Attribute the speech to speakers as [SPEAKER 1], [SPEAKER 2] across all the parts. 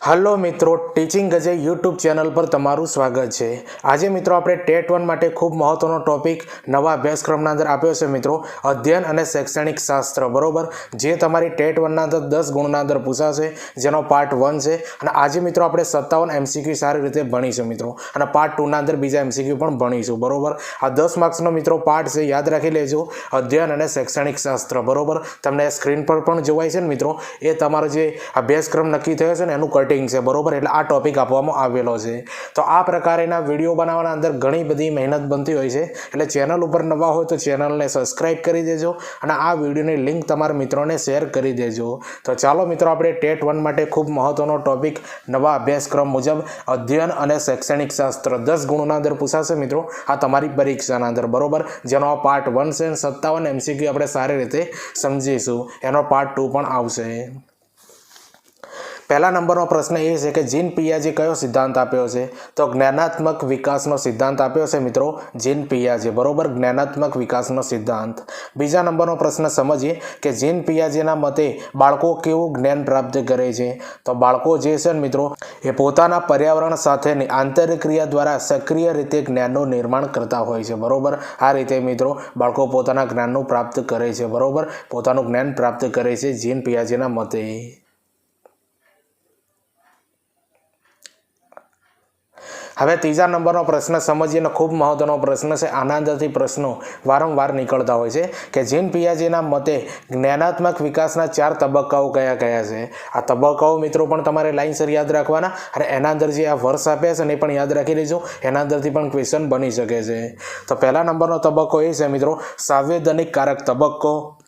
[SPEAKER 1] Hello મિત્રો, teaching ગજે YouTube channel પર તમારું સ્વાગત છે. આજે મિત્રો આપણે ટેટ વન માટે ખૂબ મહત્વનો ટોપિક નવા અભ્યાસક્રમના અંદર આપ્યો છે મિત્રો, અધ્યયન અને શૈક્ષણિક શાસ્ત્ર, બરોબર? જે તમારી ટેટ વનના અંદર દસ ગુણના અંદર પૂછાશે, જેનો પાર્ટ વન છે, અને આજે મિત્રો આપણે સત્તાવન એમસીક્યુ સારી રીતે ભણીશું મિત્રો, અને પાર્ટ ટુના અંદર બીજા એમસીક્યુ પણ ભણીશું, બરોબર? આ દસ માર્ક્સનો મિત્રો પાર્ટ છે, યાદ રાખી લેજો, અધ્યયન અને શૈક્ષણિક શાસ્ત્ર, બરોબર? તમને સ્ક્રીન પર પણ જોવાય છે ને મિત્રો, એ તમારો જે અભ્યાસક્રમ નક્કી થયો છે ને, એનું કટિંગ છે, બરોબર? એટલે આ ટોપિક આપવામાં આવેલો છે. તો આ પ્રકારેના વીડિયો બનાવવાના અંદર ઘણી બધી મહેનત બનતી હોય છે. એટલે ચેનલ ઉપર નવા હોય તો ચેનલને સબસ્ક્રાઈબ કરી દેજો અને આ વિડીયોની લિંક તમારા મિત્રોને શેર કરી દેજો. તો ચાલો મિત્રો, આપણે ટેટ વન માટે ખૂબ મહત્વનો ટોપિક નવા અભ્યાસક્રમ મુજબ અધ્યયન અને શૈક્ષણિક શાસ્ત્ર. દસ ગુણોના અંદર પૂછાશે મિત્રો, આ તમારી પરીક્ષાના અંદર, બરોબર? જેનો પાર્ટ વન છે સત્તાવન એમસીક્યુ આપણે સારી રીતે સમજીશું. એનો પાર્ટ ટુ પણ આવશે. પહેલા નંબરનો પ્રશ્ન એ છે કે જીન પિયાજી કયો સિદ્ધાંત આપ્યો છે? તો જ્ઞાનાત્મક વિકાસનો સિદ્ધાંત આપ્યો છે મિત્રો, જીન પિયાજી. બરોબર? જ્ઞાનાત્મક વિકાસનો સિદ્ધાંત. બીજા નંબરનો પ્રશ્ન સમજીએ કે જીન પિયાજીના મતે બાળકો કેવું જ્ઞાન પ્રાપ્ત કરે છે? તો બાળકો જે છે ને મિત્રો, એ પોતાના પર્યાવરણ સાથેની આંતરક્રિયા દ્વારા સક્રિય રીતે જ્ઞાનનું નિર્માણ કરતા હોય છે. બરોબર? આ રીતે મિત્રો, બાળકો પોતાના જ્ઞાનનું પ્રાપ્ત કરે છે. બરોબર? પોતાનું જ્ઞાન પ્રાપ્ત કરે છે જીન પિયાજીના મતે. હવે ત્રીજા નંબરનો પ્રશ્ન સમજીએ ને ખૂબ મહત્વનો પ્રશ્ન છે. આના અંદરથી પ્રશ્નો વારંવાર નીકળતા હોય છે કે જીન પિયાજીના મતે જ્ઞાનાત્મક વિકાસના ચાર તબક્કાઓ કયા કયા છે? આ તબક્કાઓ મિત્રો પણ તમારે લાઈનસર યાદ રાખવાના અને એના અંદર જે આ વર્ષ આપ્યા છે ને એ પણ યાદ રાખી લેજો. એના અંદરથી પણ ક્વેશ્ચન બની શકે છે. તો પહેલા નંબરનો તબક્કો એ છે મિત્રો, સાંવેદનિક કારક તબક્કો.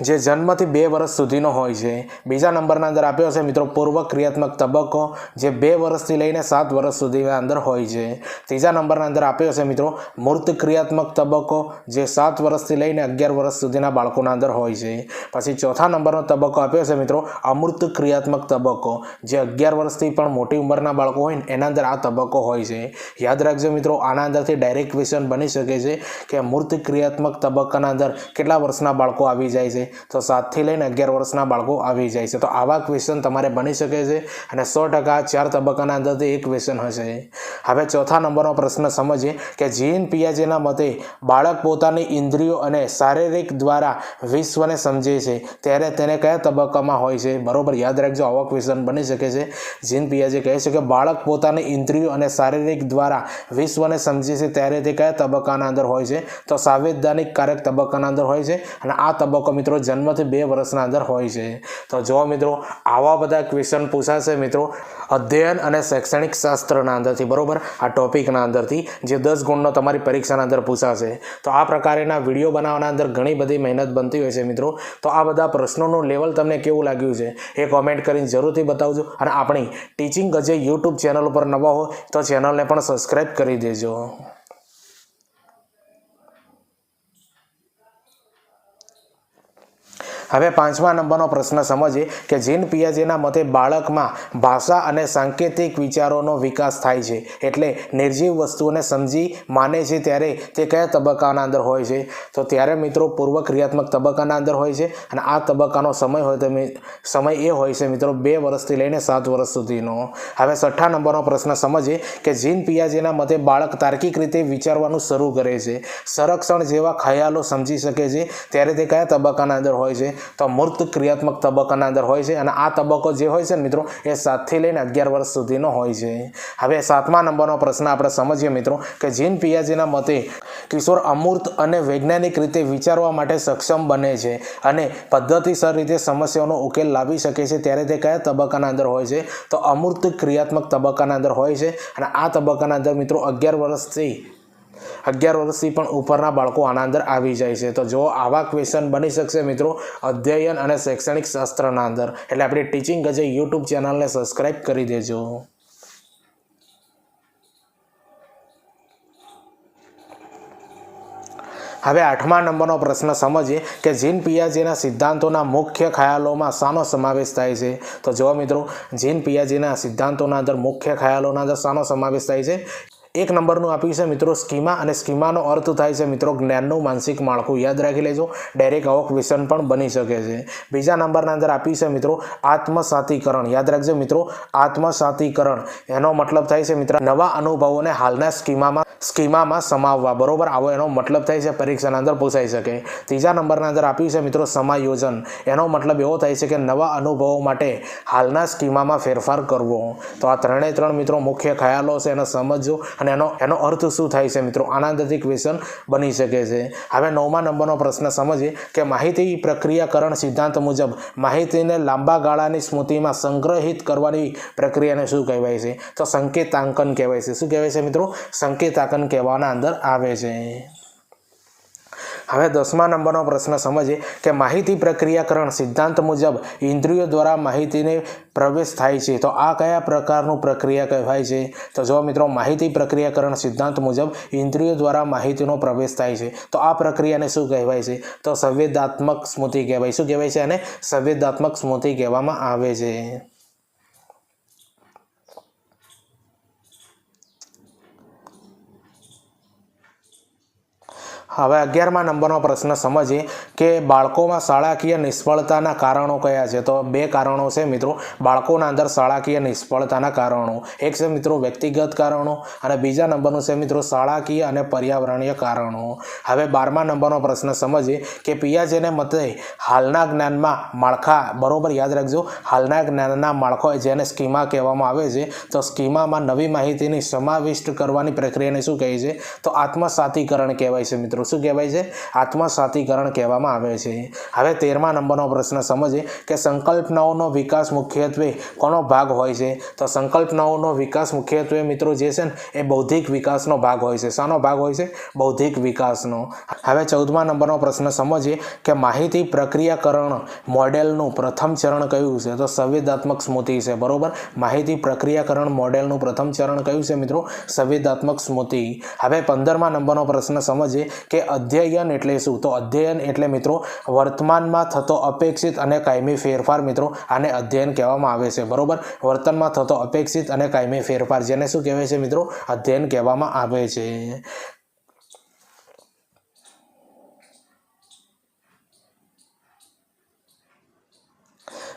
[SPEAKER 1] જે જન્મથી બે વર્ષ સુધીનો હોય છે. બીજા નંબરના અંદર આપ્યો છે મિત્રો પૂર્વ ક્રિયાત્મક તબક્કો, જે બે વર્ષથી લઈને સાત વર્ષ સુધીના અંદર હોય છે. ત્રીજા નંબરના અંદર આપ્યો છે મિત્રો મૂર્ત ક્રિયાત્મક તબક્કો, જે સાત વર્ષથી લઈને અગિયાર વર્ષ સુધીના બાળકોના અંદર હોય છે. પછી ચોથા નંબરનો તબક્કો આપ્યો છે મિત્રો અમૂર્ત ક્રિયાત્મક તબક્કો, જે અગિયાર વર્ષથી પણ મોટી ઉંમરના બાળકો હોય એના અંદર આ તબક્કો હોય છે. યાદ રાખજો મિત્રો, આના અંદરથી ડાયરેક્ટ ક્વેશ્ચન બની શકે છે કે મૂર્ત ક્રિયાત્મક તબક્કાના અંદર કેટલા વર્ષના બાળકો આવી જાય છે. તો સાતથી લઈને અગિયાર વર્ષના બાળકો આવી જાય છે. તો આવા ક્વેશ્ચન તમારે બની શકે છે અને સો ટકા ચાર તબક્કાના અંદરથી એક ક્વેશ્ચન હશે. હવે ચોથા નંબરનો પ્રશ્ન સમજીએ કે જીન પિયાજીના મતે બાળક પોતાની ઇન્દ્રિયો અને શારીરિક દ્વારા વિશ્વને સમજે છે. ત્યારે તેને કયા તબક્કામાં હોય છે? બરોબર, યાદ રાખજો, આવા ક્વેશ્ચન બની શકે છે. જીન પિયાજી કહે છે કે બાળક પોતાની ઇન્દ્રિયો અને શારીરિક દ્વારા વિશ્વને સમજે છે. ત્યારે તે કયા તબક્કાના અંદર હોય છે? તો સાંવેદાનિક કારક તબક્કાના અંદર હોય છે. અને આ તબક્કો મિત્રો જન્મથી બે વર્ષના અંદર હોય છે. તો જો મિત્રો, આવા બધા ક્વેશ્ચન પૂછાશે મિત્રો, અધ્યયન અને શૈક્ષણિક શાસ્ત્રના અંદરથી, બરાબર? આ ટોપિકના અંદરથી, જે દસ ગુણનો તમારી પરીક્ષાના અંદર પૂછાશે. તો આ પ્રકારના વીડિયો બનાવવાના અંદર ઘણી બધી મહેનત બનતી હોય છે મિત્રો. તો આ બધા પ્રશ્નોનું લેવલ તમને કેવું લાગ્યું છે, એ કોમેન્ટ કરીને જરૂરથી બતાવજો. અને આપણી ટીચિંગ અજય યુટ્યુબ ચેનલ ઉપર નવા હો, તો ચેનલને પણ સબસ્ક્રાઈબ કરી દેજો. હવે પાંચમા નંબરનો પ્રશ્ન સમજીએ કે જીન પિયાજીના મતે બાળકમાં ભાષા અને સાંકેતિક વિચારોનો વિકાસ થાય છે એટલે નિર્જીવ વસ્તુઓને સમજી માને છે ત્યારે તે કયા તબક્કાના અંદર હોય છે? તો ત્યારે મિત્રો પૂર્વ ક્રિયાત્મક તબક્કાના અંદર હોય છે અને આ તબક્કાનો સમય હોય તો સમય એ હોય છે મિત્રો બે વર્ષથી લઈને સાત વર્ષ સુધીનો. હવે છઠ્ઠા નંબરનો પ્રશ્ન સમજીએ કે જીન પિયાજીના મતે બાળક તાર્કિક રીતે વિચારવાનું શરૂ કરે છે. સંરક્ષણ જેવા ખ્યાલો સમજી શકે છે. ત્યારે તે કયા તબક્કાના અંદર હોય છે? તો મૂર્ત ક્રિયાત્મક તબક્કાના અંદર હોય છે અને આ તબક્કો જે હોય છે ને મિત્રો, એ સાતથી લઈને અગિયાર વર્ષ સુધીનો હોય છે. હવે સાતમા નંબરનો પ્રશ્ન આપણે સમજીએ મિત્રો, કે જીન પિયાજીના મતે કિશોર અમૂર્ત અને વૈજ્ઞાનિક રીતે વિચારવા માટે સક્ષમ બને છે અને પદ્ધતિસર રીતે સમસ્યાઓનો ઉકેલ લાવી શકે છે ત્યારે તે કયા તબક્કાના અંદર હોય છે? તો અમૂર્ત ક્રિયાત્મક તબક્કાના અંદર હોય છે અને આ તબક્કાના અંદર મિત્રો, અગિયાર વર્ષથી અગિયાર વર્ષથી પણ ઉપરના બાળકો આના અંદર આવી જાય છે. તો જો આવા ક્વેશ્ચન બની શકશે મિત્રો અધ્યયન અને શૈક્ષણિક શાસ્ત્રના અંદર. એટલે આપણી ટીચિંગ ગજે યુટ્યુબ ચેનલને સબસ્ક્રાઈબ કરી દેજો. હવે આઠમા નંબરનો પ્રશ્ન સમજીએ કે જીન પિયાજીના સિદ્ધાંતોના મુખ્ય ખ્યાલોમાં શાનો સમાવેશ થાય છે? તો જો મિત્રો, જીન પિયાજીના સિદ્ધાંતોના અંદર મુખ્ય ખ્યાલોના અંદર શાનો સમાવેશ થાય છે? એક નંબરનું આપ્યું છે મિત્રો સ્કીમા, અને સ્કીમાનો અર્થ થાય છે મિત્રો જ્ઞાનનું માનસિક માળખું. યાદ રાખી લેજો ડાયરેક્ટ આવક વિસન પણ બની શકે છે. બીજા નંબરના અંદર આપ્યું છે મિત્રો આત્મસાતીકરણ. યાદ રાખજો મિત્રો, આત્મસાતીકરણ. એનો મતલબ થાય છે મિત્રો, નવા અનુભવોને હાલના સ્કીમામાં સ્કીમામાં સમાવવા. બરોબર? આવો એનો મતલબ થાય છે, પરીક્ષાના અંદર પૂછાઈ શકે. ત્રીજા નંબરના અંદર આપ્યું છે મિત્રો સમાયોજન. એનો મતલબ એવો થાય છે કે નવા અનુભવો માટે હાલના સ્કીમામાં ફેરફાર કરવો. તો આ ત્રણે ત્રણ મિત્રો મુખ્ય ખ્યાલો છે, એને સમજજો અને એનો એનો અર્થ શું થાય છે મિત્રો? આનંદથી ક્વેશ્ચન બની શકે છે. હવે નવમા નંબરનો પ્રશ્ન સમજીએ કે માહિતી પ્રક્રિયાકરણ સિદ્ધાંત મુજબ માહિતીને લાંબા ગાળાની સ્મૃતિમાં સંગ્રહિત કરવાની પ્રક્રિયાને શું કહેવાય છે? તો સંકેતાંકન કહેવાય છે. શું કહેવાય છે મિત્રો? સંકેતાંકન કહેવાના અંદર આવે છે. હવે દસમા નંબરનો પ્રશ્ન સમજીએ કે માહિતી પ્રક્રિયાકરણ સિદ્ધાંત મુજબ ઇન્દ્રિયો દ્વારા માહિતીને પ્રવેશ થાય છે. તો આ કયા પ્રકારનું પ્રક્રિયા કહેવાય છે? તો જો મિત્રો, માહિતી પ્રક્રિયાકરણ સિદ્ધાંત મુજબ ઇન્દ્રિયો દ્વારા માહિતીનો પ્રવેશ થાય છે. તો આ પ્રક્રિયાને શું કહેવાય છે? તો સંવેદાત્મક સ્મૃતિ કહેવાય. શું કહેવાય છે? અને સંવેદાત્મક સ્મૃતિ કહેવામાં આવે છે. હવે અગિયારમા નંબરનો પ્રશ્ન સમજીએ કે બાળકોમાં શાળાકીય નિષ્ફળતાના કારણો કયા છે? તો બે કારણો છે મિત્રો. બાળકોના અંદર શાળાકીય નિષ્ફળતાના કારણો. એક છે મિત્રો વ્યક્તિગત કારણો અને બીજા નંબરનું છે મિત્રો શાળાકીય અને પર્યાવરણીય કારણો. હવે બારમા નંબરનો પ્રશ્ન સમજીએ કે પિયાજેને મતે હાલના જ્ઞાનમાં માળખા, બરોબર યાદ રાખજો, હાલના જ્ઞાનના માળખો જેને સ્કીમા કહેવામાં આવે છે, તો સ્કીમામાં નવી માહિતીની સમાવિષ્ટ કરવાની પ્રક્રિયાને શું કહે છે? તો આત્મસાતીકરણ કહેવાય છે મિત્રો. શું કહેવાય છે? આત્મસાતીકરણ કહેવામાં આવે છે. હવે તેરમા નંબરનો પ્રશ્ન સમજીએ કે સંકલ્પનાઓનો વિકાસ મુખ્યત્વે કોનો ભાગ હોય છે? તો સંકલ્પનાઓનો વિકાસ મુખ્યત્વે મિત્રો જે છે ને, એ બૌદ્ધિક વિકાસનો ભાગ હોય છે. શાનો ભાગ હોય છે? બૌદ્ધિક વિકાસનો. હવે ચૌદમા નંબરનો પ્રશ્ન સમજીએ કે માહિતી પ્રક્રિયાકરણ મોડેલનું પ્રથમ ચરણ કયું છે? તો સંવેદાત્મક સ્મૃતિ છે. બરોબર? માહિતી પ્રક્રિયાકરણ મોડેલનું પ્રથમ ચરણ કયું છે મિત્રો? સંવેદાત્મક સ્મૃતિ. હવે પંદરમા નંબરનો પ્રશ્ન સમજીએ કે અધ્યયન એટલે શું? તો અધ્યયન એટલે મિત્રો, વર્તમાનમાં થતો અપેક્ષિત અને કાયમી ફેરફાર મિત્રો, આને અધ્યયન કહેવામાં આવે છે. બરોબર? વર્તનમાં થતો અપેક્ષિત અને કાયમી ફેરફાર જેને શું કહેવાય છે મિત્રો? અધ્યયન કહેવામાં આવે છે.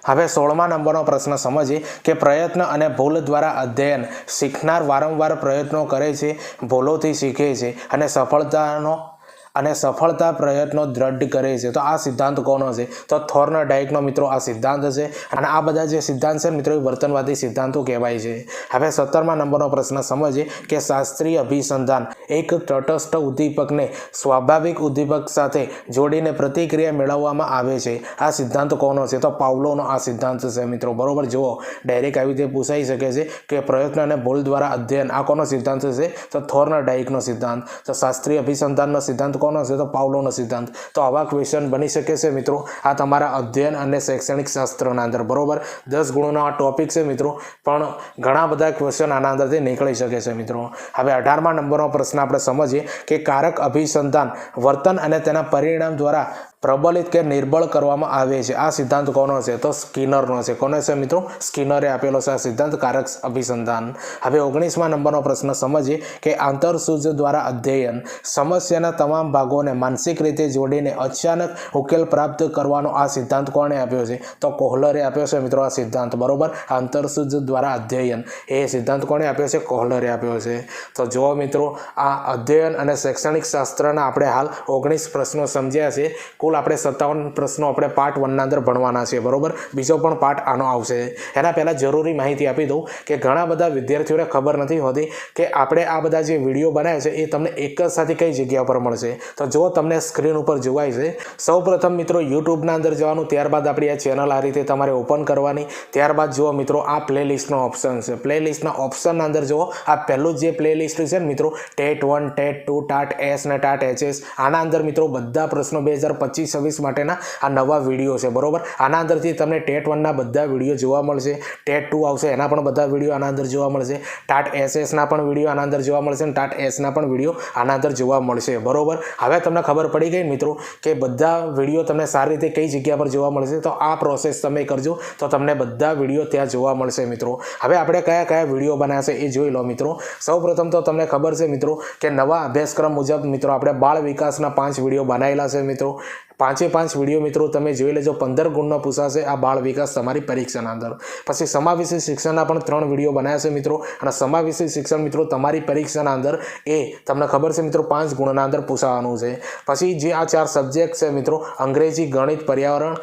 [SPEAKER 1] હવે સોળમા નંબરનો પ્રશ્ન સમજીએ કે પ્રયત્ન અને ભૂલ દ્વારા અધ્યયન શીખનાર વારંવાર પ્રયત્નો કરે છે, ભૂલોથી શીખે છે અને સફળતાનો અને સફળતા પ્રયત્નો દ્રઢ કરે છે. તો આ સિદ્ધાંત કોનો છે? તો થોર્ન ડાયકનો મિત્રો આ સિદ્ધાંત છે. અને આ બધા જે સિદ્ધાંત છે મિત્રો વર્તનવાદી સિદ્ધાંતો કહેવાય છે. હવે સત્તરમા નંબરનો પ્રશ્ન સમજીએ કે શાસ્ત્રીય અભિસંધાન એક તટસ્થ ઉદ્દીપકને સ્વાભાવિક ઉદ્દીપક સાથે જોડીને પ્રતિક્રિયા મેળવવામાં આવે છે. આ સિદ્ધાંત કોનો છે? તો પાવલોનો આ સિદ્ધાંત છે મિત્રો. બરોબર? જુઓ, ડાયરેક્ટ આવી રીતે પૂછાઈ શકે છે કે પ્રયત્ન અને ભૂલ દ્વારા અધ્યયન આ કોનો સિદ્ધાંત છે? તો થોર્ન ડાયકનો સિદ્ધાંત. તો શાસ્ત્રીય અભિસંધાનનો સિદ્ધાંત કોનો છે તો પાવલોનો સિદ્ધાંત. તો આવા ક્વેશ્ચન બની શકે છે મિત્રો. આ તમારા અધ્યયન અને શૈક્ષણિક શાસ્ત્રના અંદર. બરોબર? દસ ગુણોનો આ ટોપિક છે મિત્રો. પણ ઘણા બધા ક્વેશ્ચન આના અંદરથી નીકળી શકે છે મિત્રો. હવે અઢારમા નંબરનો પ્રશ્ન આપણે સમજીએ કે કારક અભિસંધાન વર્તન અને તેના પરિણામ દ્વારા પ્રબલિત કે નિર્બળ કરવામાં આવે છે. આ સિદ્ધાંત કોનો છે? તો સ્કિનરનો છે. કોનો છે મિત્રો? સ્કિનરે આપેલો છે આ સિદ્ધાંત કારક અભિસંધાન. હવે ઓગણીસમાં નંબરનો પ્રશ્ન સમજીએ કે આંતરસૂજ દ્વારા અધ્યયન સમસ્યાના તમામ ભાગોને માનસિક રીતે જોડીને અચાનક ઉકેલ પ્રાપ્ત કરવાનો આ સિદ્ધાંત કોણે આપ્યો છે? તો કોહલરે આપ્યો છે મિત્રો આ સિદ્ધાંત. બરોબર? આંતરસૂજ દ્વારા અધ્યયન. એ સિદ્ધાંત કોણે આપ્યો છે? કોહલરે આપ્યો છે. તો જો મિત્રો, આ અધ્યયન અને શૈક્ષણિક શાસ્ત્રના આપણે હાલ ઓગણીસ પ્રશ્નો સમજ્યા છે. કુલ આપણે સત્તાવન પ્રશ્નો આપણે પાર્ટ વનના અંદર ભણવાના છે બરોબર? બીજો પણ પાર્ટ આનો આવશે. એના પહેલાં જરૂરી માહિતી આપી દઉં કે ઘણા બધા વિદ્યાર્થીઓને ખબર નથી હોતી કે આપણે આ બધા જે વીડિયો બનાવ્યા છે, એ તમને એક જ સાથે કઈ જગ્યા પર મળશે? તો જો તમને સ્ક્રીન ઉપર જોવાય છે સૌ પ્રથમ મિત્રો યુટ્યુબના અંદર જવાનું, ત્યારબાદ આપણી આ ચેનલ આ રીતે તમારે ઓપન કરવાની, ત્યારબાદ જુઓ મિત્રો આ પ્લેલિસ્ટનો ઓપ્શન છે. પ્લેલિસ્ટના ઓપ્શનના અંદર જુઓ, આ પહેલું જે પ્લેલિસ્ટ છે ને મિત્રો, TET one, TET two, TAT S ને ટાટ એચએસ, આના અંદર મિત્રો બધા પ્રશ્નો બે હજાર પચીસ છવ્વીસ માટેના આ નવા વીડિયો છે, બરોબર? આના અંદરથી તમને ટેટ વનના બધા વીડિયો જોવા મળશે. ટેટ ટુ આવશે, એના પણ બધા વીડિયો આના અંદર જોવા મળશે. ટાટ એસએસના પણ વીડિયો આના અંદર જોવા મળશે અને ટાટ એસના પણ વીડિયો આના અંદર જોવા મળશે, બરોબર? હવે તમને ખબર પડી ગઈ મિત્રો કે બધા વીડિયો તમને સારી રીતે કઈ જગ્યા પર જોવા મળશે, તો આ પ્રોસેસ તમે કરજો, તો તમને બધા વીડિયો ત્યાં જોવા મળશે મિત્રો. હવે આપણે કયા કયા વીડિયો બનાવ્યા છે એ જોઈ લો મિત્રો. સૌપ્રથમ તો તમને ખબર છે મિત્રો કે નવા અભ્યાસક્રમ મુજબ મિત્રો આપણે બાળ વિકાસના પાંચ વીડિયો બનાવેલા છે મિત્રો. પાંચે પાંચ વીડિયો મિત્રો તમે જોઈ લેજો, પંદર ગુણનો પૂછાશે આ બાળ વિકાસ તમારી પરીક્ષાના અંદર. પછી સમાવેશી શિક્ષણના પણ ત્રણ વીડિયો બનાવ્યા છે મિત્રો. અને સમાવેશી શિક્ષણ મિત્રો તમારી પરીક્ષાના અંદર એ તમને ખબર છે મિત્રો, પાંચ ગુણના અંદર પૂછાવાનું છે. પછી જે આ ચાર સબ્જેક્ટ છે મિત્રો, અંગ્રેજી, ગણિત, પર્યાવરણ,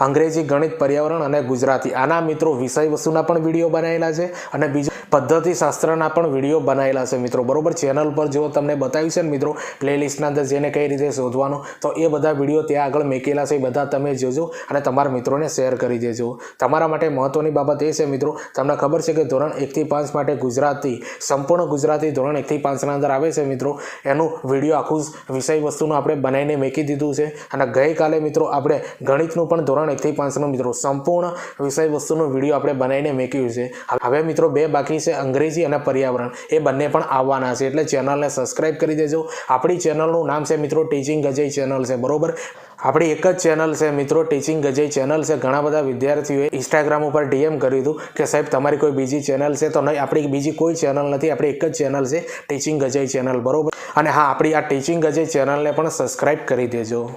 [SPEAKER 1] અંગ્રેજી, ગણિત, પર્યાવરણ અને ગુજરાતી. આના મિત્રો વિષય વસ્તુના પણ વીડિયો બનાવેલા છે. અને બીજું પદ્ધતિ શાસ્ત્રના પણ વીડિયો બનાવેલા છે મિત્રો. બરોબર? ચેનલ પર જો તમને બતાવ્યું છે ને મિત્રો પ્લેલિસ્ટના અંદર જેને કઈ રીતે શોધવાનું, તો એ બધા વીડિયો ત્યાં આગળ મેકેલા છે. એ બધા તમે જોજો અને તમારા મિત્રોને શેર કરી દેજો. તમારા માટે મહત્વની બાબત એ છે મિત્રો, તમને ખબર છે કે ધોરણ એકથી પાંચ માટે ગુજરાતી, સંપૂર્ણ ગુજરાતી ધોરણ એકથી પાંચના અંદર આવે છે મિત્રો. એનું વીડિયો આખું વિષય વસ્તુનું આપણે બનાવીને મેકી દીધું છે. અને ગઈકાલે મિત્રો આપણે ગણિતનું પણ ધોરણ એકથી પાંચનું મિત્રો સંપૂર્ણ વિષય વસ્તુનું વીડિયો આપણે બનાવીને મેક્યું છે. હવે મિત્રો બે બાકી છે, અંગ્રેજી અને પર્યાવરણ. એ બંને પણ આવવાના છે, એટલે ચેનલને સબસ્ક્રાઇબ કરી દેજો. આપણી ચેનલનું નામ છે મિત્રો ટીચિંગ અજય ચેનલ છે, બરોબર? આપણી એક જ ચેનલ છે મિત્રો ટીચિંગ અજય ચેનલ છે. ઘણા બધા વિદ્યાર્થીઓએ ઇન્સ્ટાગ્રામ ઉપર ડીએમ કર્યું હતું કે, સાહેબ, તમારી કોઈ બીજી ચેનલ છે? તો નહીં, આપણી બીજી કોઈ ચેનલ નથી, આપણી એક જ ચેનલ છે ટીચિંગ અજય ચેનલ બરોબર? અને હા, આપણી આ ટીચિંગ અજય ચેનલને પણ સબસ્ક્રાઇબ કરી દેજો.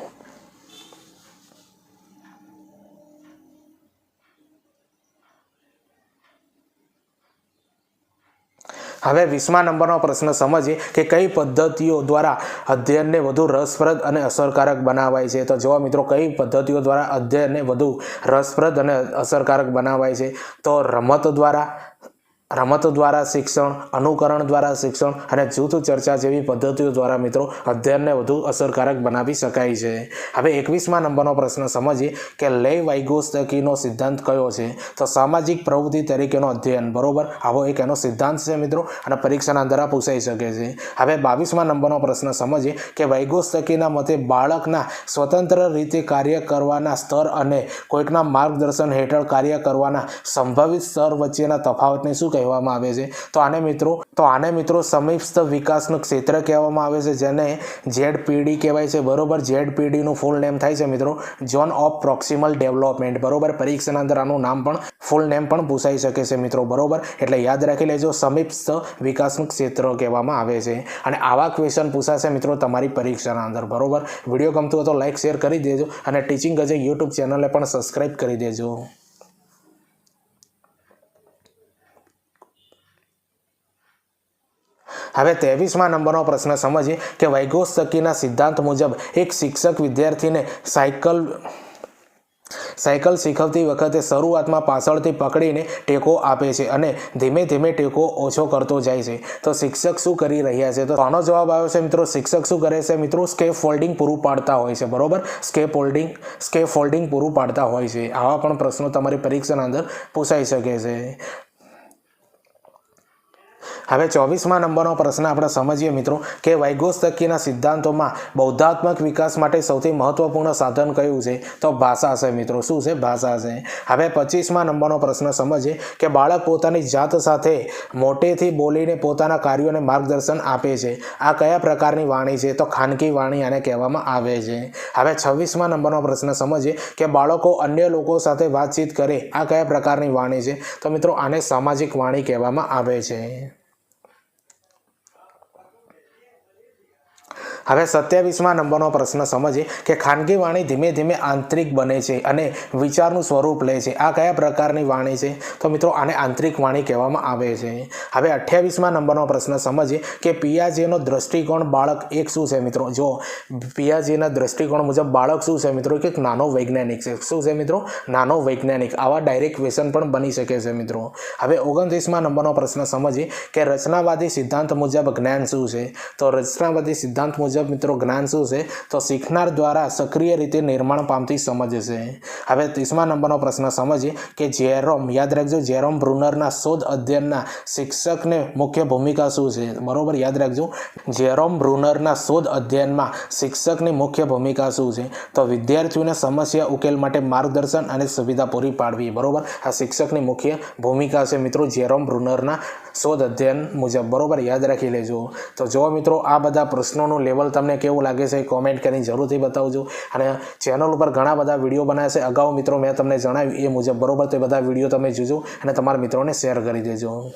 [SPEAKER 1] હવે વીસમા નંબરનો પ્રશ્ન સમજીએ કે કઈ પદ્ધતિઓ દ્વારા અધ્યયનને વધુ રસપ્રદ અને અસરકારક બનાવાય છે? તો જોવા મિત્રો, કઈ પદ્ધતિઓ દ્વારા અધ્યયનને વધુ રસપ્રદ અને અસરકારક બનાવાય છે? તો રમત દ્વારા રમત દ્વારા શિક્ષણ, અનુકરણ દ્વારા શિક્ષણ અને જૂથ ચર્ચા જેવી પદ્ધતિઓ દ્વારા મિત્રો અધ્યયનને વધુ અસરકારક બનાવી શકાય છે. હવે એકવીસમા નંબરનો પ્રશ્ન સમજીએ કે લે વાઇગોસ્તકીનો સિદ્ધાંત કયો છે? તો સામાજિક પ્રવૃત્તિ તરીકેનો અધ્યયન. બરોબર? આવો એક એનો સિદ્ધાંત છે મિત્રો, અને પરીક્ષાના અંદર પૂછાઈ શકે છે. હવે બાવીસમાં નંબરનો પ્રશ્ન સમજીએ કે વૈગોસ્તકીના મતે બાળકના સ્વતંત્ર રીતે કાર્ય કરવાના સ્તર અને કોઈકના માર્ગદર્શન હેઠળ કાર્ય કરવાના સંભવિત સ્તર વચ્ચેના તફાવતને શું કહેવામાં આવે છે. તો આને મિત્રો, તો આને મિત્રો સમીપસ્થ વિકાસનું ક્ષેત્ર કહેવામાં આવે છે, જેને ઝેડ પીડી કહેવાય છે. બરોબર ઝેડ પીડીનું ફૂલ નેમ થાય છે મિત્રો. ઝોન ઓફ પ્રોક્સિમલ ડેવલપમેન્ટ બરોબર, પરીક્ષાના અંદર આનું નામ પણ ફૂલ નેમ પણ પૂછાઈ શકે છે મિત્રો. બરોબર, એટલે યાદ રાખી લેજો સમીપસ્થ વિકાસનું ક્ષેત્ર કહેવામાં આવે છે. અને આવા ક્વેશ્ચન પૂછાશે મિત્રો તમારી પરીક્ષાના અંદર. બરોબર, વીડિયો ગમતું હોય તો લાઇક શેર કરી દેજો અને ટીચિંગ અજય યુટ્યુબ ચેનલને પણ સબસ્ક્રાઈબ કરી દેજો. હવે ત્રેવીસમાં નંબરનો પ્રશ્ન સમજીએ કે વૈગોસ્તકીના સિદ્ધાંત મુજબ એક શિક્ષક વિદ્યાર્થીને સાયકલ સાયકલ શીખવતી વખતે શરૂઆતમાં પાછળથી પકડીને ટેકો આપે છે અને ધીમે ધીમે ટેકો ઓછો કરતો જાય છે. તો શિક્ષક શું કરી રહ્યા છે? તો આનો જવાબ આવ્યો છે, મિત્રો, શિક્ષક શું કરે છે? મિત્રો સ્કેપ ફોલ્ડિંગ પૂરું પાડતા હોય છે, બરોબર? સ્કેપ હોલ્ડિંગ સ્કેપ ફોલ્ડિંગ પૂરું પાડતા હોય છે. આવા પણ પ્રશ્નો તમારી પરીક્ષાના અંદર પૂછાઈ શકે છે. હવે ચોવીસમાં નંબરનો પ્રશ્ન આપણે સમજીએ મિત્રો કે વૈગોસ્તકીના સિદ્ધાંતોમાં બૌદ્ધાત્મક વિકાસ માટે સૌથી મહત્વપૂર્ણ સાધન કયું છે? તો ભાષા છે મિત્રો. શું છે? ભાષા છે. હવે પચીસમાં નંબરનો પ્રશ્ન સમજીએ કે બાળક પોતાની જાત સાથે મોટેથી બોલીને પોતાના કાર્યોને માર્ગદર્શન આપે છે. આ કયા પ્રકારની વાણી છે? તો ખાનગી વાણી આને કહેવામાં આવે છે. હવે છવ્વીસમાં નંબરનો પ્રશ્ન સમજીએ કે બાળકો અન્ય લોકો સાથે વાતચીત કરે. આ કયા પ્રકારની વાણી છે? તો મિત્રો આને સામાજિક વાણી કહેવામાં આવે છે. હવે સત્યાવીસમાં નંબરનો પ્રશ્ન સમજીએ કે ખાનગી વાણી ધીમે ધીમે આંતરિક બને છે અને વિચારનું સ્વરૂપ લે છે. આ કયા પ્રકારની વાણી છે? તો મિત્રો, આને આંતરિક વાણી કહેવામાં આવે છે. હવે અઠ્યાવીસમાં નંબરનો પ્રશ્ન સમજીએ કે પિયાજીનો દ્રષ્ટિકોણ બાળક એક શું છે મિત્રો? જો પિયાજીના દ્રષ્ટિકોણ મુજબ બાળક શું છે મિત્રો? કે નાનો વૈજ્ઞાનિક છે. શું છે મિત્રો? નાનો વૈજ્ઞાનિક. આવા ડાયરેક્ટ ક્વેશ્ચન પણ બની શકે છે મિત્રો. હવે ઓગણત્રીસમાં નંબરનો પ્રશ્ન સમજીએ કે રચનાવાદી સિદ્ધાંત મુજબ જ્ઞાન શું છે? તો રચનાવાદી સિદ્ધાંત મુજબ મુજબ મિત્રો જ્ઞાન શું છે? તો શીખનાર દ્વારા સક્રિય રીતે નિર્માણ પામતી સમજ છે. હવે ત્રીસમા નંબરનો પ્રશ્ન સમજીએ કે જેરોમ, યાદ રાખજો, જેરોમ બ્રુનરના શોધ અધ્યયનના શિક્ષકને મુખ્ય ભૂમિકા શું છે? બરોબર, યાદ રાખજો. જેરોમ બ્રુનરના શોધ અધ્યયનમાં શિક્ષકની મુખ્ય ભૂમિકા શું છે? તો વિદ્યાર્થીઓને સમસ્યા ઉકેલ માટે માર્ગદર્શન અને સુવિધા પૂરી પાડવી. બરોબર? આ શિક્ષકની મુખ્ય ભૂમિકા છે મિત્રો જેરોમ બ્રુનરના શોધ અધ્યયન મુજબ બરોબર યાદ રાખી લેજો. તો જો મિત્રો, આ બધા પ્રશ્નોનું લેવલ તમને કેવું લાગે છે કોમેન્ટ કરીને જરૂરથી બતાવજો. અને ચેનલ ઉપર ઘણા બધા વીડિયો બનાવ્યા છે અગાઉ મિત્રો મેં તમને જણાવ્યું એ મુજબ બરોબર તે બધા વીડિયો તમે જોજો અને તમારા મિત્રોને શેર કરી દેજો.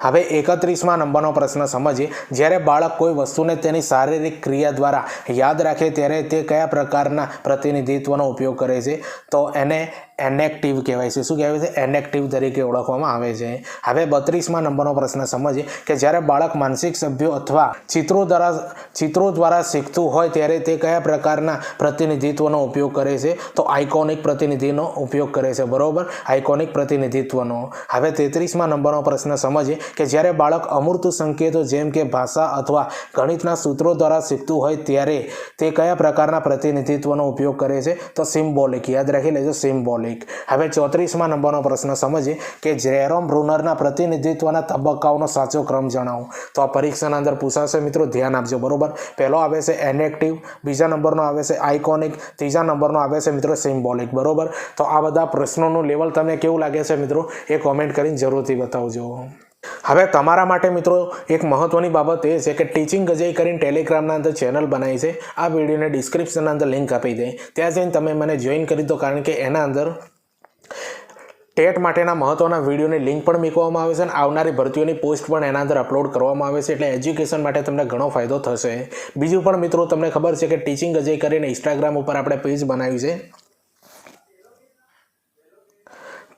[SPEAKER 1] હવે એકત્રીસમાં નંબરનો પ્રશ્ન સમજીએ. જ્યારે બાળક કોઈ વસ્તુને તેની શારીરિક ક્રિયા દ્વારા યાદ રાખે, ત્યારે તે કયા પ્રકારના પ્રતિનિધિત્વનો ઉપયોગ કરે છે? તો એને એનેક્ટિવ કહેવાય છે. શું કહેવાય છે? એનેક્ટિવ તરીકે ઓળખવામાં આવે છે. હવે બત્રીસમાં નંબરનો પ્રશ્ન સમજીએ કે જ્યારે બાળક માનસિક સભ્યો અથવા ચિત્રો દ્વારા ચિત્રો દ્વારા શીખતું હોય ત્યારે તે કયા પ્રકારના પ્રતિનિધિત્વનો ઉપયોગ કરે છે? તો આઇકોનિક પ્રતિનિધિનો ઉપયોગ કરે છે. બરાબર? આઇકોનિક પ્રતિનિધિત્વનો. હવે તેત્રીસમાં નંબરનો પ્રશ્ન સમજીએ કે જ્યારે બાળક અમૂર્ત સંકેતો જેમ કે ભાષા અથવા ગણિતના સૂત્રો દ્વારા શીખતું હોય ત્યારે તે કયા પ્રકારના પ્રતિનિધિત્વનો ઉપયોગ કરે છે? તો સિમ્બોલિક. યાદ રાખી લેજો, સિમ્બોલિક. હવે ચોત્રીસમાં નંબરનો પ્રશ્ન સમજીએ કે જેરોમ બ્રુનરના પ્રતિનિધિત્વના તબક્કાઓનો સાચો ક્રમ જણાવો. તો આ પરીક્ષાના અંદર પૂછાશે મિત્રો, ધ્યાન આપજો, બરોબર? પહેલો આવે છે એનેક્ટિવ, બીજા નંબરનો આવે છે આઇકોનિક, ત્રીજા નંબરનો આવે છે મિત્રો સિમ્બોલિક, બરોબર? તો આ બધા પ્રશ્નોનું લેવલ તમને કેવું લાગે છે મિત્રો, એ કોમેન્ટ કરીને જરૂરથી બતાવજો. હવે તમારા માટે મિત્રો એક મહત્વની બાબત એ છે કે ટીચિંગ ગજઈ કરીને ટેલિગ્રામના અંદર ચેનલ બનાવી છે. આ વિડીયોને ડિસ્ક્રિપ્શનના અંદર લિંક આપી દે. ત્યાં જઈને તમે મને જોઈન કરી દો, કારણ કે એના અંદર ટેટ માટેના મહત્ત્વના વિડીયોની લિંક પણ મૂકવામાં આવે છે અને આવનારી ભરતીઓની પોસ્ટ પણ એના અંદર અપલોડ કરવામાં આવે છે એટલે એજ્યુકેશન માટે તમને ઘણો ફાયદો થશે. બીજું પણ મિત્રો તમને ખબર છે કે ટીચિંગ ગજાઈ કરીને ઇન્સ્ટાગ્રામ ઉપર આપણે પેજ બનાવ્યું છે.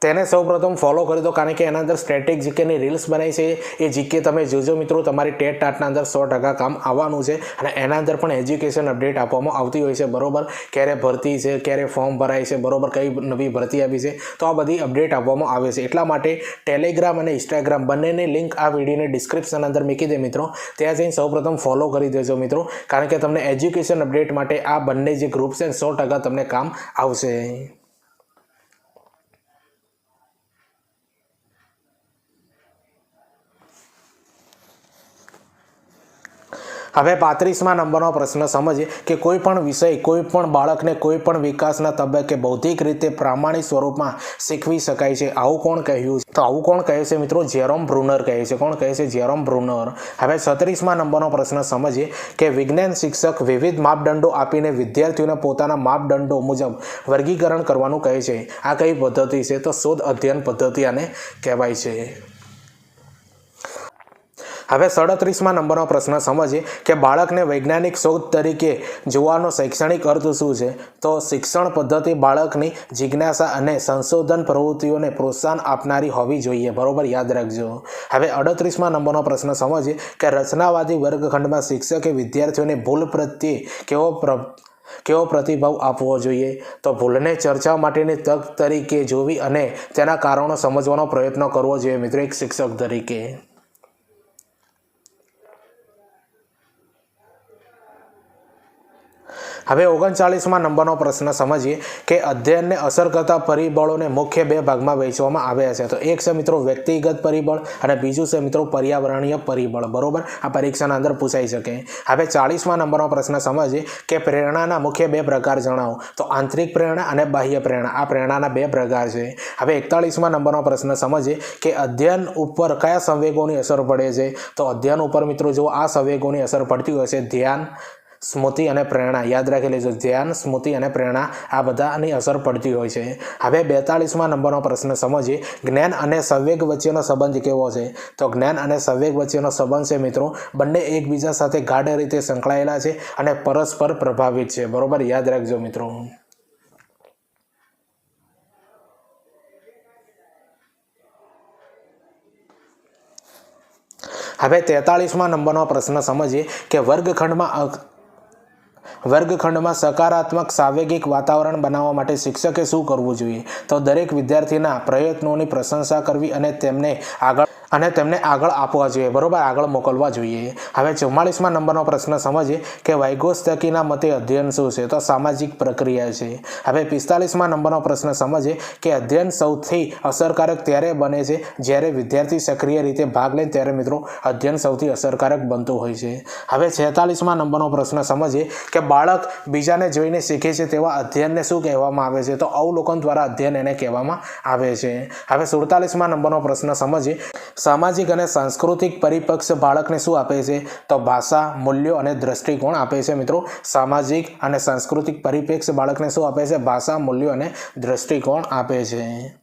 [SPEAKER 1] તેને સૌપ્રથમ ફોલો કરી દો, કારણ કે એના અંદર સ્ટેટિક જીકેની રીલ્સ બનાવી છે. એ જીકે તમે જોજો મિત્રો, તમારી ટેટ ટાટના અંદર સો ટકા કામ આવવાનું છે અને એના અંદર પણ એજ્યુકેશન અપડેટ આપવામાં આવતી હોય છે, બરોબર? ક્યારે ભરતી છે, ક્યારે ફોર્મ ભરાય છે, બરોબર? કઈ નવી ભરતી આવી છે? તો આ બધી અપડેટ આપવામાં આવે છે. એટલા માટે ટેલિગ્રામ અને ઇન્સ્ટાગ્રામ બંનેની લિંક આ વિડીયોની ડિસ્ક્રિપ્શન અંદર મૂકી દે મિત્રો. ત્યાં જઈને સૌપ્રથમ ફોલો કરી દેજો મિત્રો, કારણ કે તમને એજ્યુકેશન અપડેટ માટે આ બંને જે ગ્રુપ છે સો ટકા તમને કામ આવશે. હવે પાંત્રીસમાં નંબરનો પ્રશ્ન સમજીએ કે કોઈ પણ વિષય, કોઈ પણ બાળકને કોઈ પણ વિકાસના તબક્કે બૌદ્ધિક રીતે પ્રામાણિક સ્વરૂપમાં શીખવી શકાય છે. આવું કોણ કહ્યું છે? તો આવું કોણ કહે છે મિત્રો? જેરોમ બ્રુનર કહે છે. કોણ કહે છે? જેરોમ બ્રુનર. હવે છત્રીસમાં નંબરનો પ્રશ્ન સમજીએ કે વિજ્ઞાન શિક્ષક વિવિધ માપદંડો આપીને વિદ્યાર્થીઓને પોતાના માપદંડો મુજબ વર્ગીકરણ કરવાનું કહે છે. આ કઈ પદ્ધતિ છે? તો શોધ અધ્યયન પદ્ધતિ આને કહેવાય છે. હવે સડત્રીસમાં નંબરનો પ્રશ્ન સમજીએ કે બાળકને વૈજ્ઞાનિક શોધ તરીકે જોવાનો શૈક્ષણિક અર્થ શું છે? તો શિક્ષણ પદ્ધતિ બાળકની જિજ્ઞાસા અને સંશોધન પ્રવૃત્તિઓને પ્રોત્સાહન આપનારી હોવી જોઈએ. બરાબર? યાદ રાખજો. હવે અડત્રીસમાં નંબરનો પ્રશ્ન સમજીએ કે રચનાવાદી વર્ગખંડમાં શિક્ષકે વિદ્યાર્થીઓને ભૂલ પ્રત્યે કેવો પ્ર, કેવો પ્રતિભાવ આપવો જોઈએ? તો ભૂલને ચર્ચા માટેની તક તરીકે જોવી અને તેના કારણો સમજવાનો પ્રયત્ન કરવો જોઈએ. મિત્રો, એક શિક્ષક તરીકે. હવે ઓગણચાળીસમાં નંબરનો પ્રશ્ન સમજીએ કે અધ્યયનને અસર કરતા પરિબળોને મુખ્ય બે ભાગમાં વહેંચવામાં આવ્યા છે. તો એક છે મિત્રો વ્યક્તિગત પરિબળ અને બીજું છે મિત્રો પર્યાવરણીય પરિબળ. બરોબર? આ પરીક્ષાના અંદર પૂછાઈ શકે. હવે ચાળીસમાં નંબરનો પ્રશ્ન સમજીએ કે પ્રેરણાના મુખ્ય બે પ્રકાર જણાવો. તો આંતરિક પ્રેરણા અને બાહ્ય પ્રેરણા. આ પ્રેરણાના બે પ્રકાર છે. હવે એકતાળીસમાં નંબરનો પ્રશ્ન સમજીએ કે અધ્યયન ઉપર કયા સંવેગોની અસર પડે છે? તો અધ્યયન ઉપર મિત્રો જો આ સંવેગોની અસર પડતી હોય છે ધ્યાન સ્મૃતિ અને પ્રેરણા. યાદ રાખી લેજો ધ્યાન, સ્મૃતિ અને પ્રેરણા આ બધાની અસર પડતી હોય છે. હવે બેતાળીસમાં નંબરનો પ્રશ્ન સમજીએ. જ્ઞાન અને સંવેગ વચ્ચેનો સંબંધ કેવો છે? તો જ્ઞાન અને સંવેગ વચ્ચેનો સંબંધ છે મિત્રો, બંને એકબીજા સાથે ગાઢ રીતે સંકળાયેલા છે અને પરસ્પર પ્રભાવિત છે. બરોબર? યાદ રાખજો મિત્રો. હવે તેતાળીસમાં નંબરનો પ્રશ્ન સમજીએ કે વર્ગખંડમાં વર્ગખંડમાં સકારાત્મક, સાવેગિક વાતાવરણ બનાવવા માટે શિક્ષકે શું કરવું જોઈએ? તો દરેક વિદ્યાર્થીના પ્રયત્નોની પ્રશંસા કરવી અને તેમને આગળ અને તેમને આગળ આપવા જોઈએ, બરોબર? આગળ મોકલવા જોઈએ. હવે ચુમ્માળીસમાં નંબરનો પ્રશ્ન સમજીએ કે વૈગોસ્તકીના મતે અધ્યયન શું છે? તો સામાજિક પ્રક્રિયા છે. હવે પિસ્તાલીસમાં નંબરનો પ્રશ્ન સમજીએ કે અધ્યયન સૌથી અસરકારક ત્યારે બને છે? જ્યારે વિદ્યાર્થી સક્રિય રીતે ભાગ લે ત્યારે મિત્રો અધ્યયન સૌથી અસરકારક બનતું હોય છે. હવે છેતાલીસમાં નંબરનો પ્રશ્ન સમજીએ કે બાળક બીજાને જોઈને શીખે છે તેવા અધ્યયનને શું કહેવામાં આવે છે? તો અવલોકન દ્વારા અધ્યયન એને કહેવામાં આવે છે. હવે સુડતાલીસમાં નંબરનો પ્રશ્ન સમજીએ સામાજિક અને સાંસ્કૃતિક પરિપક્ષ બાળકને શું આપે છે? તો ભાષા, મૂલ્યો અને દ્રષ્ટિકોણ આપે છે મિત્રો. સામાજિક અને સાંસ્કૃતિક પરિપ્રેક્ષ બાળકને શું આપે છે? ભાષા, મૂલ્યો અને દ્રષ્ટિકોણ આપે છે.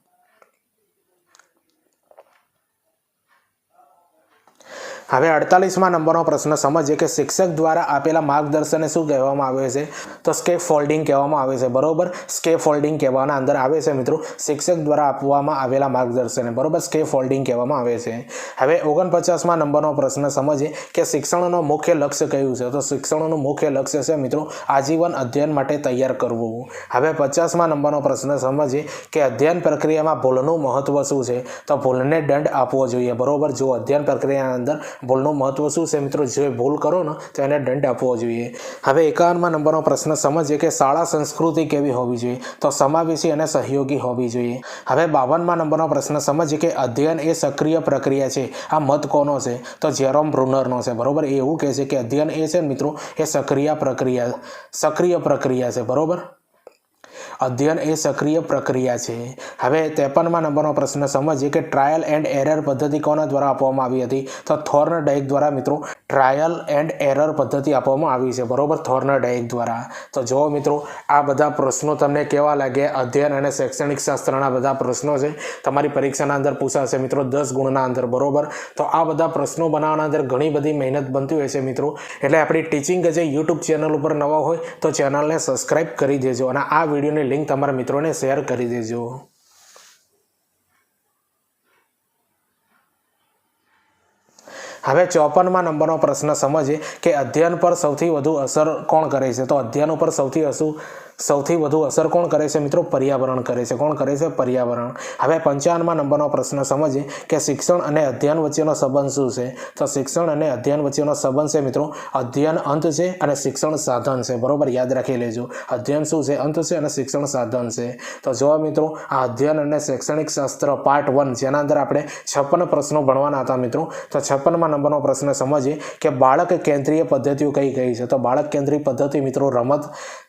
[SPEAKER 1] હવે અડતાલીસમાં નંબરનો પ્રશ્ન સમજીએ કે શિક્ષક દ્વારા આપેલા માર્ગદર્શનને શું કહેવામાં આવે છે? તો સ્કેપ ફોલ્ડિંગ કહેવામાં આવે છે, બરોબર? સ્કેપ ફોલ્ડિંગ કહેવાના અંદર આવે છે મિત્રો, શિક્ષક દ્વારા આપવામાં આવેલા માર્ગદર્શનને, બરોબર? સ્કેપ ફોલ્ડિંગ કહેવામાં આવે છે. હવે ઓગણપચાસમાં નંબરનો પ્રશ્ન સમજીએ કે શિક્ષણનો મુખ્ય લક્ષ્ય કયું છે? તો શિક્ષણનું મુખ્ય લક્ષ્ય છે મિત્રો, આજીવન અધ્યયન માટે તૈયાર કરવું. હવે પચાસમાં નંબરનો પ્રશ્ન સમજીએ કે અધ્યયન પ્રક્રિયામાં ભૂલનું મહત્વ શું છે? તો ભૂલને દંડ આપવો જોઈએ, બરોબર? જો અધ્યયન પ્રક્રિયાના અંદર ભૂલનું મહત્વ શું છે મિત્રો? જે ભૂલ કરો ને, તો એને દંડ આપવો જોઈએ. હવે એકાવનમાં નંબરનો પ્રશ્ન સમજીએ કે શાળા સંસ્કૃતિ કેવી હોવી જોઈએ? તો સમાવેશી અને સહયોગી હોવી જોઈએ. હવે બાવનમાં નંબરનો પ્રશ્ન સમજીએ કે અધ્યયન એ સક્રિય પ્રક્રિયા છે. આ મત કોનો છે? તો જેરોમ બ્રુનરનો છે. બરાબર? એવું કહે છે કે અધ્યયન એ છે મિત્રો, એ સક્રિય પ્રક્રિયા સક્રિય પ્રક્રિયા છે. બરોબર? અધ્યયન એ સક્રિય પ્રક્રિયા છે. હવે ત્રેપનમાં નંબરનો પ્રશ્ન સમજીએ કે ટ્રાયલ એન્ડ એરર પદ્ધતિ કોના દ્વારા આપવામાં આવી હતી? તો થોર્ન ડાયક દ્વારા મિત્રો ટ્રાયલ એન્ડ એરર પદ્ધતિ આપવામાં આવી છે. બરોબર? થોર્ન ડાયક દ્વારા. તો જો મિત્રો, આ બધા પ્રશ્નો તમને કેવા લાગે? અધ્યયન અને શૈક્ષણિક શાસ્ત્રના બધા પ્રશ્નો છે. તમારી પરીક્ષાના અંદર પૂછાશે મિત્રો દસ ગુણના અંદર. બરોબર? તો આ બધા પ્રશ્નો બનાવવાના અંદર ઘણી બધી મહેનત બનતી હોય છે મિત્રો. એટલે આપણી ટીચિંગ જે યુટ્યુબ ચેનલ ઉપર નવા હોય તો ચેનલને સબસ્ક્રાઈબ કરી દેજો અને આ વિડીયોની લિંક તમારા મિત્રોને શેર કરી દેજો. હવે ચોપનમાં નંબરનો પ્રશ્ન સમજીએ કે અધ્યયન પર સૌથી વધુ અસર કોણ કરે છે? તો અધ્યયન ઉપર સૌથી અસુ સૌથી વધુ અસર કોણ કરે છે મિત્રો? પર્યાવરણ કરે છે. કોણ કરે છે? પર્યાવરણ. હવે પંચાવનમાં નંબરનો પ્રશ્ન સમજીએ કે શિક્ષણ અને અધ્યયન વચ્ચેનો સંબંધ શું છે? તો શિક્ષણ અને અધ્યયન વચ્ચેનો સંબંધ છે મિત્રો, અધ્યયન અંત છે અને શિક્ષણ સાધન છે. બરોબર? યાદ રાખી લેજો. અધ્યયન શું છે? અંત છે અને શિક્ષણ સાધન છે. તો જો મિત્રો, આ અધ્યયન અને શૈક્ષણિક શાસ્ત્ર પાર્ટ વન, જેના અંદર આપણે છપ્પન પ્રશ્નો ભણવાના હતા મિત્રો, તો છપ્પનમાં નંબરનો પ્રશ્ન સમજીએ કે બાળક કેન્દ્રીય પદ્ધતિઓ કઈ કઈ છે? તો બાળક કેન્દ્રીય પદ્ધતિ મિત્રો રમત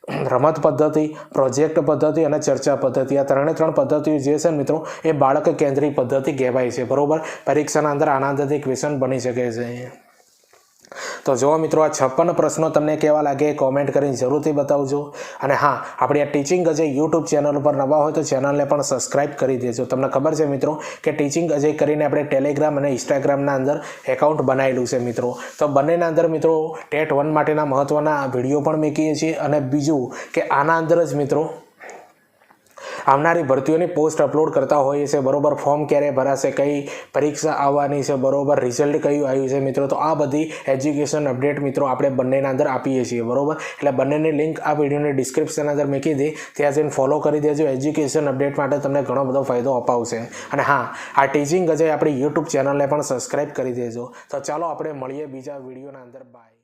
[SPEAKER 1] રમત પદ્ધતિ પ્રોજેક્ટ પદ્ધતિ અને ચર્ચા પદ્ધતિ. આ ત્રણે ત્રણ પદ્ધતિઓ જે છે મિત્રો, એ બાળક કેન્દ્રીય પદ્ધતિ કહેવાય છે. બરાબર? પરીક્ષાના અંદર આનંદથી ક્વેશ્ચન બની શકે છે. તો જો મિત્રો, આ છપ્પન પ્રશ્નો તમને કેવા લાગે કોમેન્ટ કરીને જરૂરથી બતાવજો. અને હા, આપણી આ ટીચિંગ અજય યુટ્યુબ ચેનલ ઉપર નવા હોય તો ચેનલને પણ સબસ્ક્રાઇબ કરી દેજો. તમને ખબર છે મિત્રો કે ટીચિંગ અજય કરીને આપણે ટેલિગ્રામ અને ઇન્સ્ટાગ્રામના અંદર એકાઉન્ટ બનાવેલું છે મિત્રો. તો બંનેના અંદર મિત્રો, ટેટ વન માટેના મહત્ત્વના વીડિયો પણ મૂકીએ છીએ. અને બીજું કે આના અંદર જ મિત્રો આવનારી ભરતીઓની પોસ્ટ અપલોડ કરતા હોઈએ છીએ. બરોબર ફોર્મ ક્યારે ભરાશે, કઈ પરીક્ષા આવવાની છે, બરોબર રિઝલ્ટ કયું આવ્યું છે મિત્રો? તો આ બધી એજ્યુકેશન અપડેટ મિત્રો આપણે બંનેના અંદર આપીએ છીએ, બરોબર? એટલે બંનેની લિંક આ વિડીયોની ડિસ્ક્રિપ્શન અંદર મૂકી દે. ત્યાં જઈને ફોલો કરી દેજો. એજ્યુકેશન અપડેટ માટે તમને ઘણો બધો ફાયદો અપાવશે. અને હા, આ ટીચિંગ અજય આપણી યુટ્યુબ ચેનલને પણ સબસ્ક્રાઈબ કરી દેજો. તો ચાલો આપણે મળીએ બીજા વિડીયોના અંદર. બાય